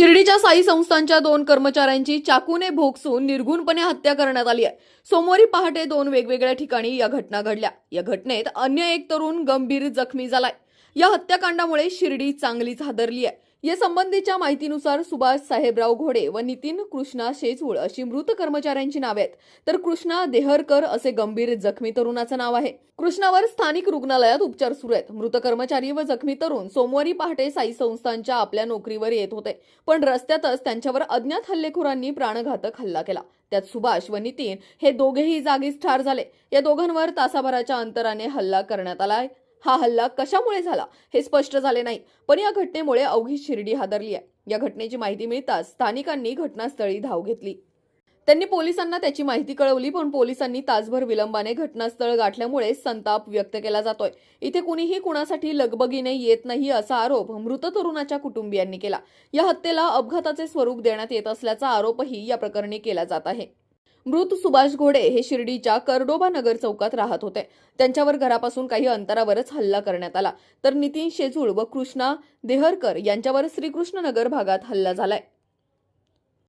शिर्डीच्या साई संस्थांच्या दोन कर्मचाऱ्यांची चाकूने भोगसून निर्घुणपणे हत्या करण्यात आली आहे. सोमवारी पहाटे दोन वेगवेगळ्या ठिकाणी या घटना घडल्या. या घटनेत अन्य एक तरुण गंभीर जखमी झालाय. या हत्याकांडामुळे शिर्डी चांगलीच हादरली आहे. या संबंधीच्या माहितीनुसार सुभाष साहेबराव घोडे व नितीन कृष्णा शेजूळ अशी मृत कर्मचाऱ्यांची नावे आहेत. तर कृष्णा देहरकर असे गंभीर जखमी तरुणाचं नाव आहे. कृष्णावर स्थानिक रुग्णालयात उपचार सुरू आहेत. मृत कर्मचारी व जखमी तरुण सोमवारी पहाटे साई संस्थांच्या आपल्या नोकरीवर येत होते. पण रस्त्यातच त्यांच्यावर अज्ञात हल्लेखोरांनी प्राणघातक हल्ला केला. त्यात सुभाष व नितीन हे दोघेही जागीच ठार झाले. या दोघांवर तासाभराच्या अंतराने हल्ला करण्यात आलाय हा हल्ला कशामुळे झाला हे स्पष्ट झाले नाही. पण या घटनेमुळे अवघी शिर्डी हादरली आहे. या घटनेची माहिती मिळताच स्थानिकांनी घटनास्थळी धाव घेतली. त्यांनी पोलिसांना त्याची माहिती कळवली पण पोलिसांनी तासभर विलंबाने घटनास्थळ गाठल्यामुळे संताप व्यक्त केला जातोय. इथे कुणीही कुणासाठी लगबगीने येत नाही असा आरोप मृत तरुणाच्या कुटुंबियांनी केला. या हत्येला अपघाताचे स्वरूप देण्यात येत असल्याचा आरोपही या प्रकरणी केला जात आहे. मृत सुभाष घोडे हे शिर्डीच्या करडोबा नगर चौकात राहत होते. त्यांच्यावर घरापासून काही अंतरावरच हल्ला करण्यात आला. तर नितीन शेजूळ व कृष्णा देहरकर यांच्यावर श्रीकृष्ण नगर भागात हल्ला झालाय.